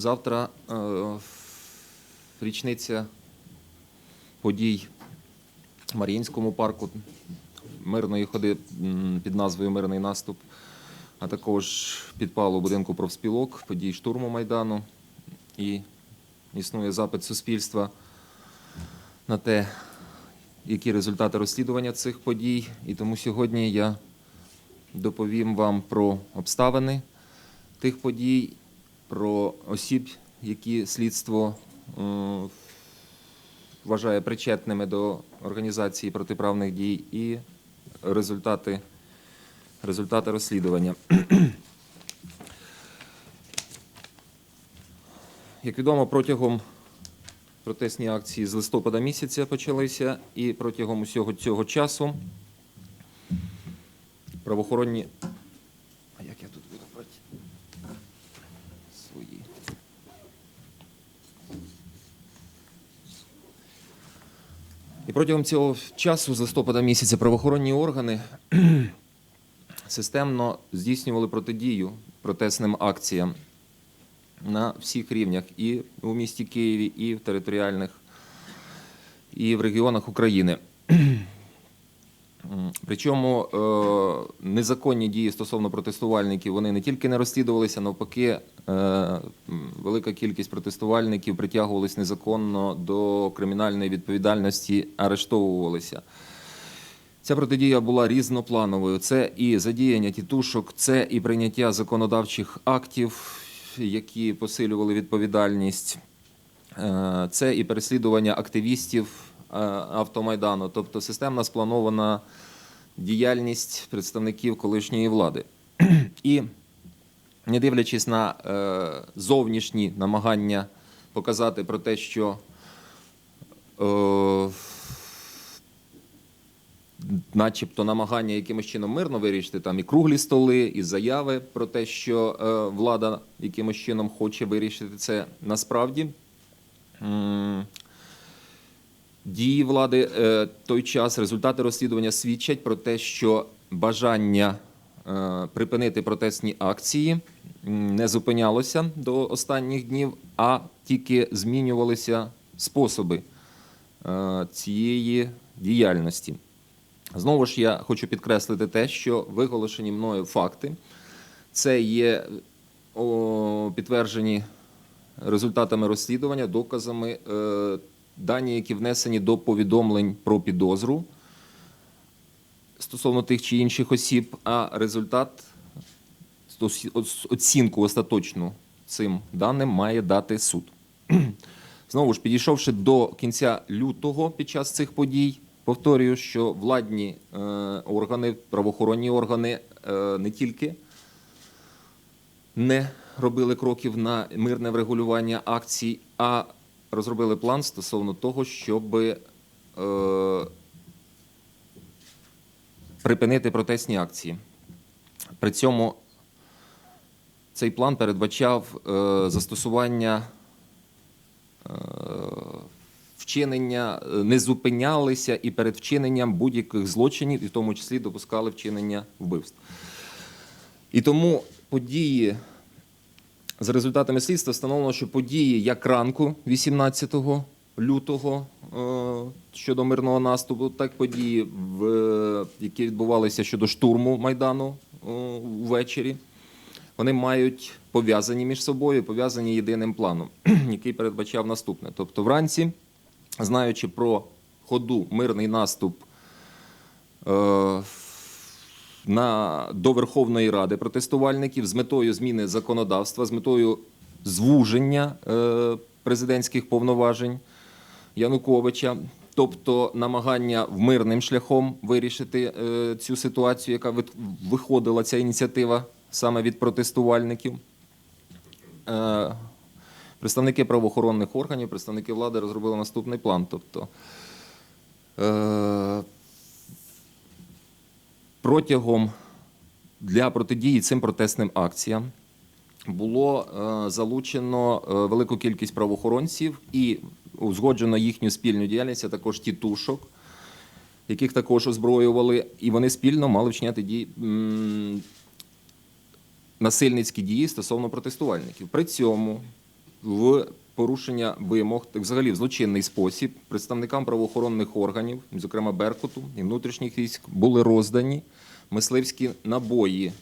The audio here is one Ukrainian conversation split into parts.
Завтра е, річниця подій в Маріїнському парку, мирної ходи під назвою Мирний наступ, а також підпалу будинку профспілок, подій штурму Майдану. І існує запит суспільства на те, які результати розслідування цих подій. І тому сьогодні я доповім вам про обставини тих подій, про осіб, які слідство вважає причетними до організації протиправних дій, і результати, результати розслідування. Як відомо, протягом протестні акції з листопада місяця почалися, і протягом усього цього часу правоохоронні. А як я тут буду брати? Свої. І протягом цього часу, з листопада місяця, правоохоронні органи системно здійснювали протидію протестним акціям на всіх рівнях і у місті Києві, і в територіальних, і в регіонах України. Причому е, незаконні дії стосовно протестувальників вони не тільки не розслідувалися, навпаки, е, велика кількість протестувальників притягувались незаконно до кримінальної відповідальності, арештовувалися. Ця протидія була різноплановою. Це і задіяння тітушок, це і прийняття законодавчих актів, які посилювали відповідальність. Е, Це і переслідування активістів е, автомайдану, тобто системна спланована діяльність представників колишньої влади. І не дивлячись на е, зовнішні намагання показати про те, що е, начебто намагання якимось чином мирно вирішити там і круглі столи, і заяви про те, що е, влада якимось чином хоче вирішити це насправді. Дії влади той час, результати розслідування свідчать про те, що бажання припинити протестні акції не зупинялося до останніх днів, а тільки змінювалися способи е, цієї діяльності. Знову ж я хочу підкреслити те, що виголошені мною факти це є підтверджені результатами розслідування, доказами, е, дані, які внесені до повідомлень про підозру стосовно тих чи інших осіб, а результат оцінку остаточну цим даним має дати суд. Знову ж підійшовши до кінця лютого під час цих подій, повторюю, що владні е, органи, правоохоронні органи е, не тільки не робили кроків на мирне врегулювання акцій, а розробили план стосовно того, щоб е, припинити протестні акції. При цьому цей план передбачав е, застосування е, вчинення, е, не зупинялися і перед вчиненням будь-яких злочинів, і в тому числі допускали вчинення вбивств. І тому події за результатами слідства встановлено, що події як ранку 18 лютого е, щодо мирного наступу, так події, які відбувалися щодо штурму Майдану е, ввечері, вони мають пов'язані між собою, пов'язані єдиним планом, який передбачав наступне. Тобто вранці, знаючи про ходу мирний наступ е, на, до Верховної Ради протестувальників з метою зміни законодавства, з метою звуження президентських повноважень Януковича, тобто намагання мирним шляхом вирішити е, цю ситуацію, яка виходила ця ініціатива саме від протестувальників. Е, Представники правоохоронних органів, представники влади розробили наступний план. Тобто е, протягом для протидії цим протестним акціям було е, залучено е, велику кількість правоохоронців і узгоджено їхню спільну діяльність, а також тітушок, яких також озброювали, і вони спільно мали вчиняти дії. Насильницькі дії стосовно протестувальників. При цьому в порушення вимог, так взагалі в злочинний спосіб представникам правоохоронних органів, зокрема Беркуту і внутрішніх військ, були роздані мисливські набої,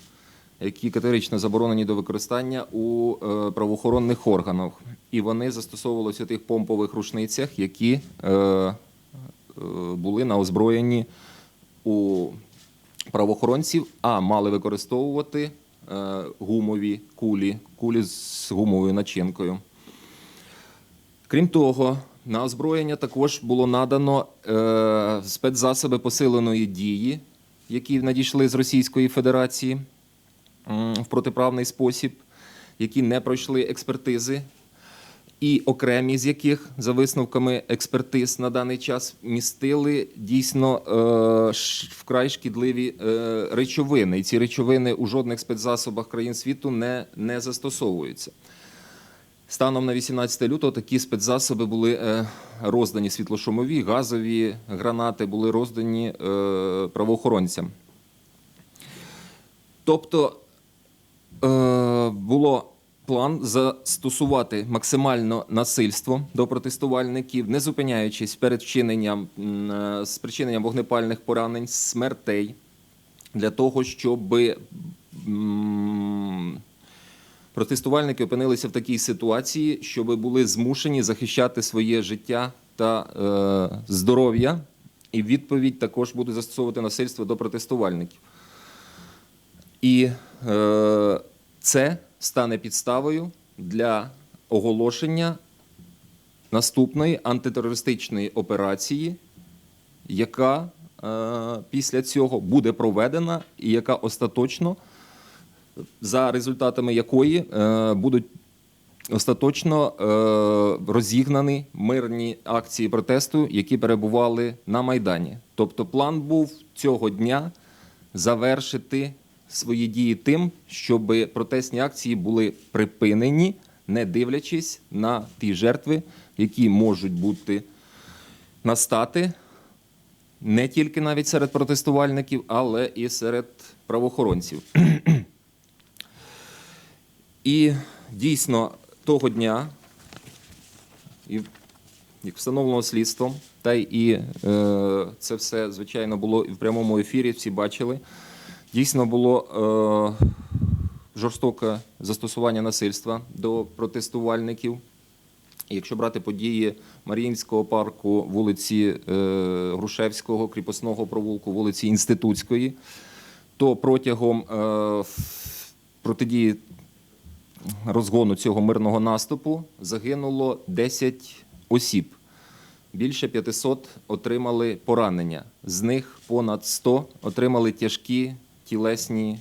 які категорично заборонені до використання у е, правоохоронних органах. І вони застосовувалися тих помпових рушницях, які е, е, були на озброєнні у правоохоронців, а мали використовувати гумові кулі, кулі з гумовою начинкою. Крім того, на озброєння також було надано спецзасоби посиленої дії, які надійшли з Російської Федерації в протиправний спосіб, які не пройшли експертизи, і окремі з яких, за висновками експертиз, на даний час містили дійсно е, вкрай шкідливі е, речовини. І ці речовини у жодних спецзасобах країн світу не, не застосовуються. Станом на 18 лютого такі спецзасоби були е, роздані світлошумові, газові гранати були роздані правоохоронцям. Тобто було план застосувати максимально насильство до протестувальників, не зупиняючись перед вчиненням м, е, спричиненням вогнепальних поранень, смертей, для того, щоб протестувальники опинилися в такій ситуації, щоб були змушені захищати своє життя та е, здоров'я, і відповідь також будуть застосовувати насильство до протестувальників. І е, це стане підставою для оголошення наступної антитерористичної операції, яка е, після цього буде проведена і яка остаточно, за результатами якої е, будуть остаточно е, розігнані мирні акції протесту, які перебували на Майдані. Тобто план був цього дня завершити свої дії тим, щоб протестні акції були припинені, не дивлячись на ті жертви, які можуть бути настати не тільки навіть серед протестувальників, але і серед правоохоронців. І дійсно того дня, як встановлено слідством, та й і е, це все, звичайно, було і в прямому ефірі, всі бачили. Дійсно було е, жорстоке застосування насильства до протестувальників. Якщо брати події Маріїнського парку, вулиці е, Грушевського, Кріпосного провулку, вулиці Інститутської, то протягом е, протидії розгону цього мирного наступу загинуло 10 осіб. Більше 500 отримали поранення. З них понад 100 отримали тяжкі тілесні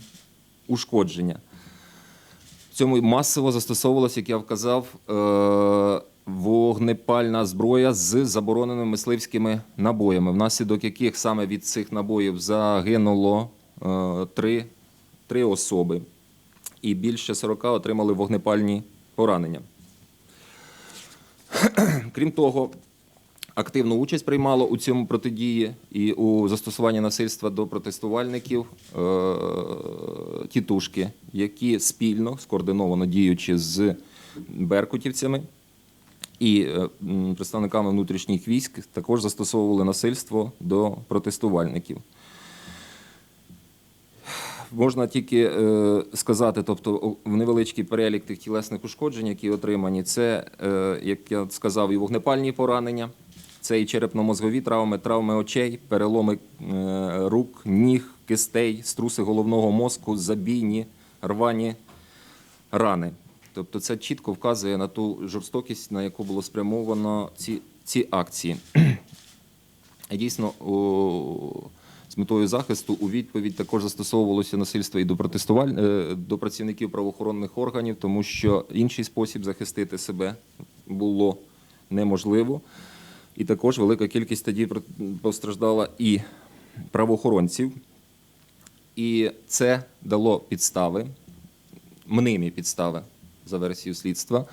ушкодження. В цьому масово застосовувалася, як я вказав, е, вогнепальна зброя з забороненими мисливськими набоями, внаслідок яких саме від цих набоїв загинуло е, три, три особи, і більше 40 отримали вогнепальні поранення. Крім того, активну участь приймало у цьому протидії і у застосуванні насильства до протестувальників е, тітушки, які спільно, скоординовано діючи з беркутівцями і е, представниками внутрішніх військ, також застосовували насильство до протестувальників. Можна тільки е, сказати, тобто невеличкий перелік тих тілесних ушкоджень, які отримані, це, як я сказав, і вогнепальні поранення, це і черепно-мозгові травми, травми очей, переломи е, рук, ніг, кистей, струси головного мозку, забійні, рвані рани. Тобто це чітко вказує на ту жорстокість, на яку було спрямовано ці, ці акції. Дійсно, о, з метою захисту у відповідь також застосовувалося насильство і до е, до працівників правоохоронних органів, тому що інший спосіб захистити себе було неможливо. І також велика кількість тоді постраждала і правоохоронців. І це дало підстави, мнимі підстави за версією слідства,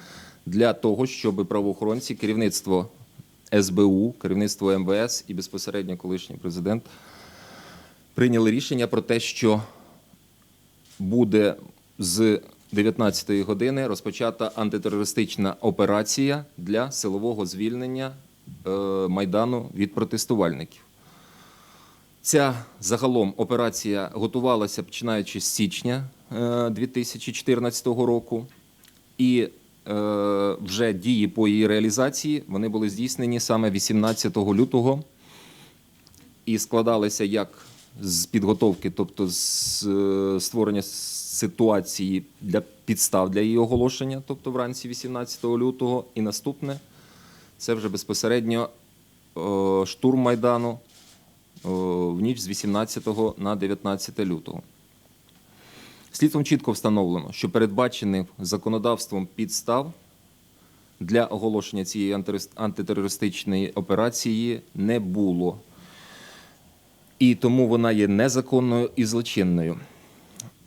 для того, щоб правоохоронці, керівництво СБУ, керівництво МВС і безпосередньо колишній президент прийняли рішення про те, що буде з 19 години розпочата антитерористична операція для силового звільнення Майдану від протестувальників. Ця загалом операція готувалася починаючи з січня е, 2014 року, і е, вже дії по її реалізації вони були здійснені саме 18 лютого і складалися як з підготовки, тобто з е, створення ситуації для підстав для її оголошення, тобто вранці 18 лютого, і наступне це вже безпосередньо штурм Майдану в ніч з 18 на 19 лютого. Слідством чітко встановлено, що передбачених законодавством підстав для оголошення цієї антитерористичної операції не було. І тому вона є незаконною і злочинною.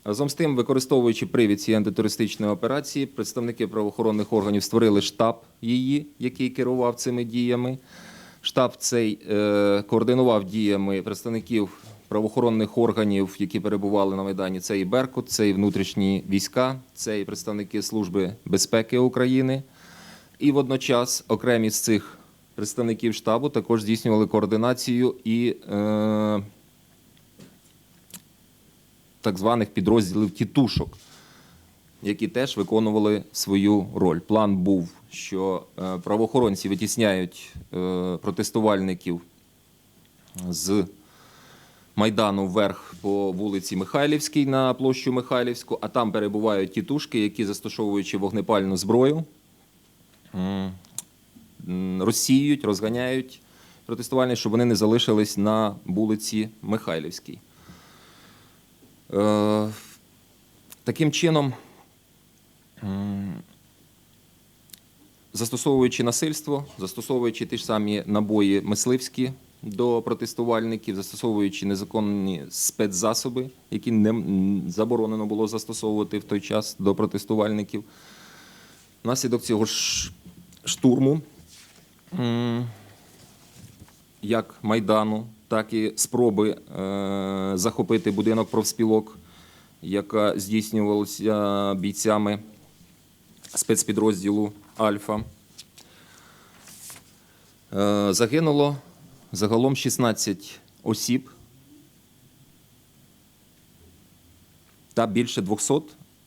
Разом з тим, використовуючи привід цієї антитерористичної операції, представники правоохоронних органів створили штаб її, який керував цими діями. Штаб цей е, координував діями представників правоохоронних органів, які перебували на Майдані. Це і Беркут, це і внутрішні війська, це і представники Служби безпеки України. І водночас окремі з цих представників штабу також здійснювали координацію і е, так званих підрозділів тітушок, які теж виконували свою роль. План був, що е, правоохоронці витісняють е, протестувальників з Майдану вверх по вулиці Михайлівській на площу Михайлівську, а там перебувають тітушки, які, застосовуючи вогнепальну зброю, розсіюють, розганяють протестувальників, щоб вони не залишились на вулиці Михайлівській. Е, Таким чином, застосовуючи насильство, застосовуючи ті ж самі набої мисливські до протестувальників, застосовуючи незаконні спецзасоби, які не заборонено було застосовувати в той час до протестувальників. Внаслідок цього штурму як Майдану, так і спроби е, захопити будинок профспілок, яка здійснювалася бійцями спецпідрозділу Альфа. Е, загинуло загалом 16 осіб та більше 200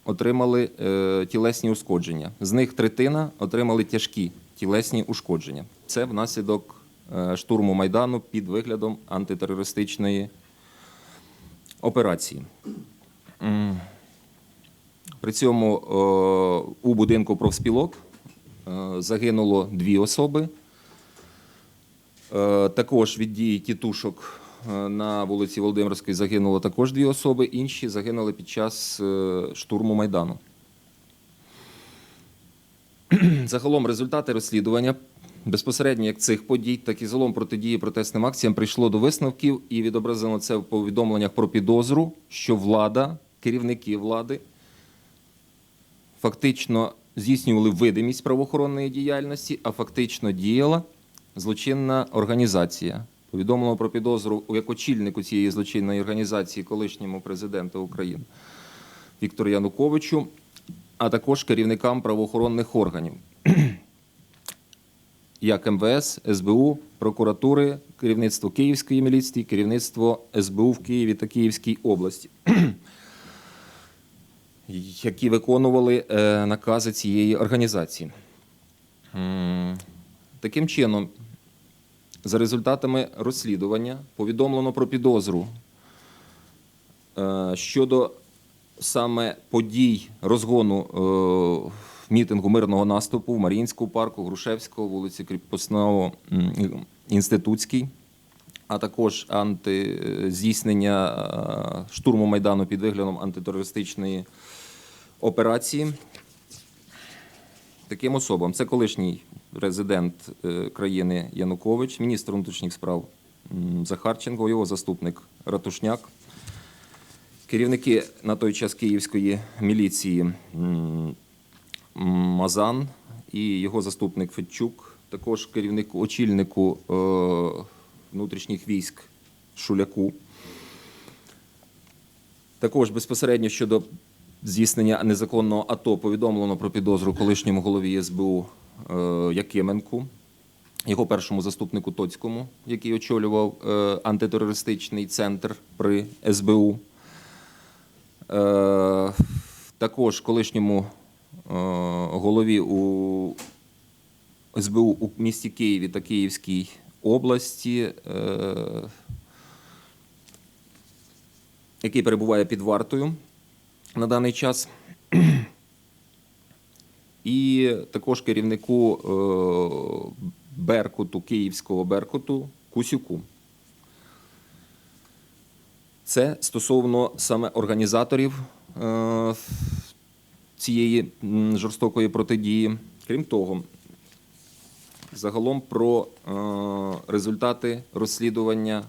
отримали е, тілесні ушкодження. З них третина отримали тяжкі тілесні ушкодження. Це внаслідок штурму Майдану під виглядом антитерористичної операції. При цьому е, у будинку профспілок е, загинуло дві особи. Е, Також від дії тітушок е, на вулиці Володимирській загинуло також дві особи. Інші загинули під час е, штурму Майдану. Загалом результати розслідування безпосередньо як цих подій, так і загалом протидії протестним акціям прийшло до висновків і відобразено це в повідомленнях про підозру, що влада, керівники влади фактично здійснювали видимість правоохоронної діяльності, а фактично діяла злочинна організація. Повідомлено про підозру як очільнику цієї злочинної організації, колишньому президенту України Віктору Януковичу, а також керівникам правоохоронних органів, як МВС, СБУ, прокуратури, керівництво Київської міліції, керівництво СБУ в Києві та Київській області які виконували е, накази цієї організації. Таким чином, за результатами розслідування повідомлено про підозру е, щодо саме подій розгону е, мітингу мирного наступу в Маріїнському парку, Грушевського, вулиці Кріпосного, Інститутській, а також анти, здійснення е, штурму Майдану під виглядом антитерористичної операції. Таким особам це колишній президент е, країни Янукович, міністр внутрішніх справ Захарченко, його заступник Ратушняк, керівники на той час київської міліції Мазан і його заступник Федчук, також керівнику очільнику е, внутрішніх військ Шуляку. Також безпосередньо щодо здійснення незаконного АТО повідомлено про підозру колишньому голові СБУ е, Якименку, його першому заступнику Тоцькому, який очолював е, антитерористичний центр при СБУ. Також колишньому голові у СБУ у місті Києві та Київській області, е, який перебуває під вартою на даний час. І також керівнику е, Беркуту, Київського Беркуту Кусюку. Це стосовно саме організаторів е, цієї жорстокої протидії. Крім того, загалом про е, результати розслідування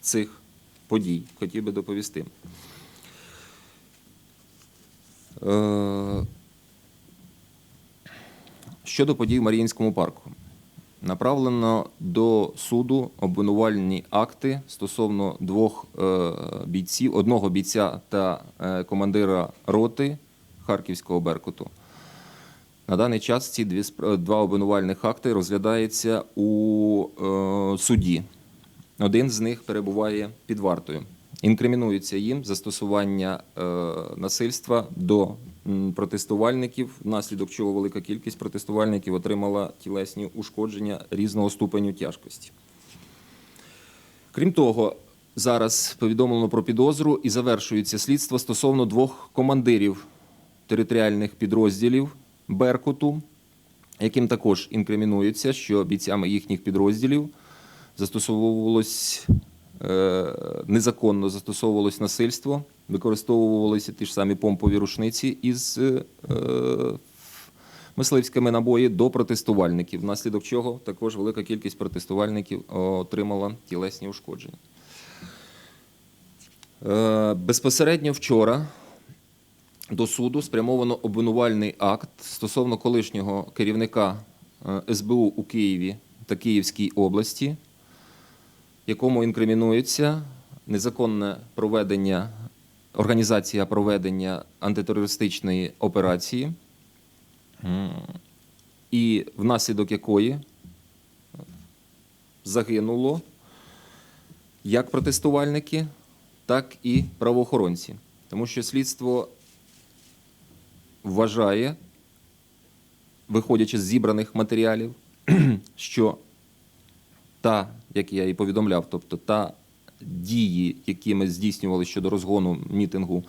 цих подій хотів би доповісти. Е, Щодо подій в Маріїнському парку. Направлено до суду обвинувальні акти стосовно двох е, бійців, одного бійця та командира роти Харківського Беркуту. На даний час ці дві два обвинувальних акти розглядаються у е, суді. Один з них перебуває під вартою. Інкримінується їм застосування е, насильства до протестувальників, внаслідок чого велика кількість протестувальників отримала тілесні ушкодження різного ступеню тяжкості. Крім того, зараз повідомлено про підозру і завершується слідство стосовно двох командирів територіальних підрозділів Беркуту, яким також інкримінується, що бійцями їхніх підрозділів застосовувалось е, незаконно застосовувалось насильство, використовувалися ті ж самі помпові рушниці із е, мисливськими набої до протестувальників, внаслідок чого також велика кількість протестувальників отримала тілесні ушкодження. Е, Безпосередньо вчора до суду спрямовано обвинувальний акт стосовно колишнього керівника е, СБУ у Києві та Київській області, якому інкримінується незаконне проведення, організація проведення антитерористичної операції, і внаслідок якої загинуло як протестувальники, так і правоохоронці. Тому що слідство вважає, виходячи з зібраних матеріалів, що та, як я і повідомляв, тобто та дії, які ми здійснювали щодо розгону мітингу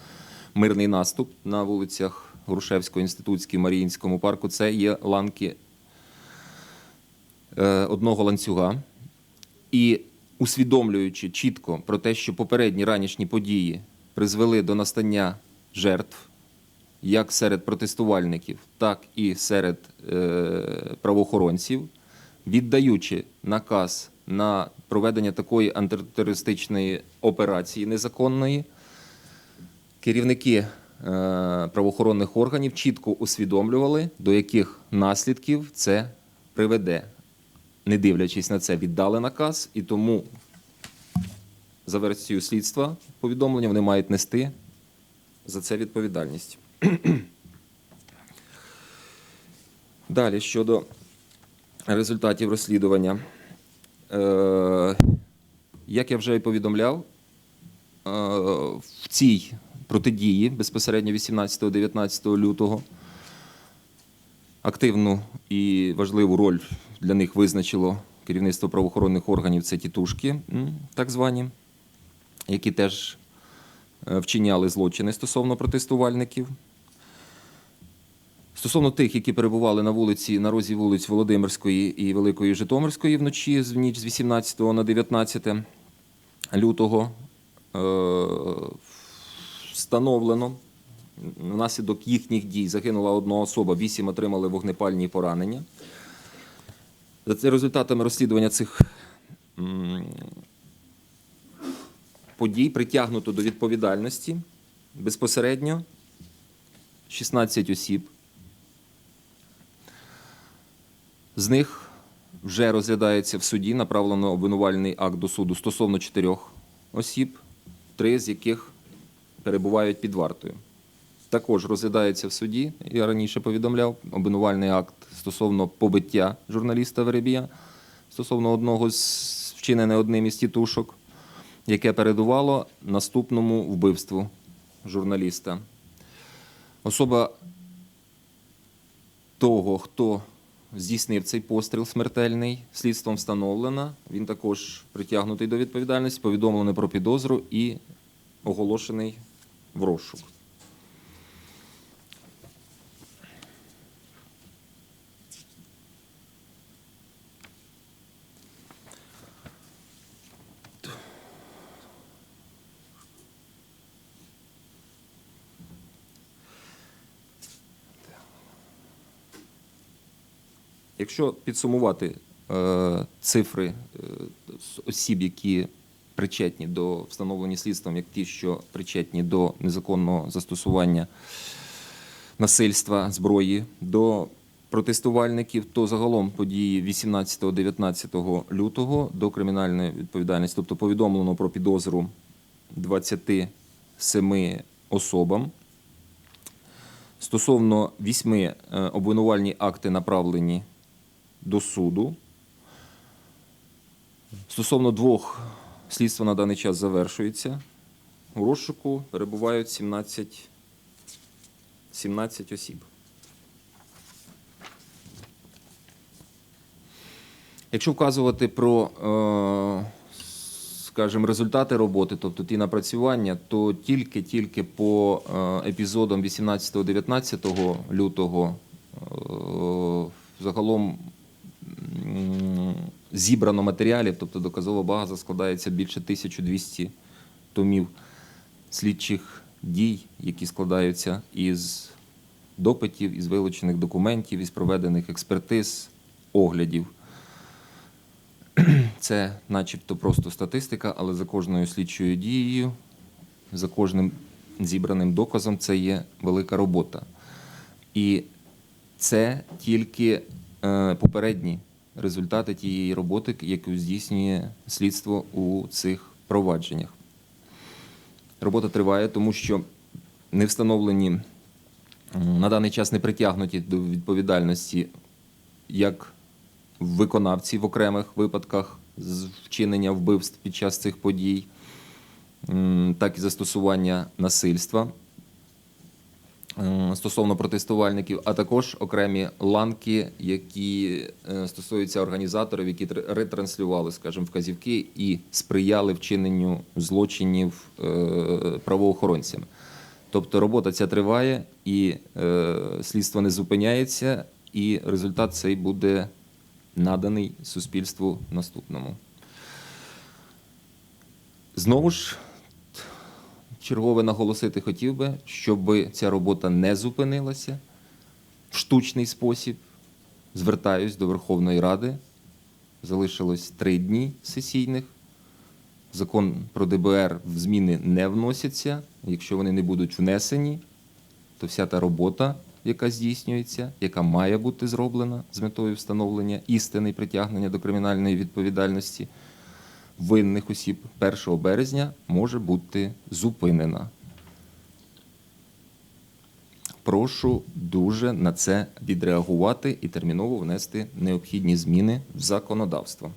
Мирний наступ на вулицях Грушевського, Інститутській, Маріїнському парку, це є ланки е, одного ланцюга. І усвідомлюючи чітко про те, що попередні ранішні події призвели до настання жертв, як серед протестувальників, так і серед е, правоохоронців, віддаючи наказ на проведення такої антитерористичної операції незаконної, керівники е, правоохоронних органів чітко усвідомлювали, до яких наслідків це приведе. Не дивлячись на це, віддали наказ, і тому за версією слідства повідомлення вони мають нести за це відповідальність. Далі щодо результатів розслідування. Е, як я вже і повідомляв, е, в цій протидії безпосередньо 18-19 лютого активну і важливу роль для них визначило керівництво правоохоронних органів це тітушки, так звані, які теж е, вчиняли злочини стосовно протестувальників. Стосовно тих, які перебували на вулиці на розі вулиць Володимирської і Великої Житомирської вночі в ніч з 18 на 19 лютого, е, встановлено. Внаслідок їхніх дій загинула одна особа, вісім отримали вогнепальні поранення. За результатами розслідування цих подій притягнуто до відповідальності безпосередньо 16 осіб. З них вже розглядається в суді, направлено обвинувальний акт до суду стосовно чотирьох осіб, три з яких перебувають під вартою. також розглядається в суді. Я раніше повідомляв обвинувальний акт стосовно побиття журналіста Веребія, стосовно одного з вчинене одним із тітушок, яке передувало наступному вбивству журналіста. Особа того, хто здійснив цей постріл смертельний, слідством встановлена. Він також притягнутий до відповідальності, повідомлений про підозру і оголошений в розшук. Якщо підсумувати е, цифри е, осіб, які причетні до встановлення слідством, як ті, що причетні до незаконного застосування насильства зброї, до протестувальників, то загалом події 18-19 лютого до кримінальної відповідальності, тобто повідомлено про підозру 27 особам. Стосовно вісьми е, обвинувальні акти направлені до суду. Стосовно двох слідство на даний час завершується. У розшуку перебувають 17, 17 осіб. Якщо вказувати про, е, скажімо, результати роботи, тобто ті напрацювання, то тільки-тільки по е, епізодам 18-19 лютого е, загалом зібрано матеріалів, тобто доказова база складається більше 1200 томів слідчих дій, які складаються із допитів, із вилучених документів, із проведених експертиз, оглядів. Це начебто просто статистика, але за кожною слідчою дією, за кожним зібраним доказом це є велика робота. І це тільки е, попередні результати тієї роботи, яку здійснює слідство у цих провадженнях. Робота триває, тому що не встановлені на даний час не притягнуті до відповідальності як виконавці в окремих випадках з вчинення вбивств під час цих подій, так і застосування насильства стосовно протестувальників, а також окремі ланки, які е, стосуються організаторів, які ретранслювали, скажімо, вказівки і сприяли вчиненню злочинів е, правоохоронцями. Тобто робота ця триває, і е, слідство не зупиняється, і результат цей буде наданий суспільству наступному. Знову ж, чергове наголосити хотів би, щоб ця робота не зупинилася в штучний спосіб. Звертаюсь до Верховної Ради. Залишилось три дні сесійних. Закон про ДБР в зміни не вносяться. Якщо вони не будуть внесені, то вся та робота, яка здійснюється, яка має бути зроблена з метою встановлення істини притягнення до кримінальної відповідальності винних осіб 1 березня може бути зупинена. Прошу дуже на це відреагувати і терміново внести необхідні зміни в законодавство.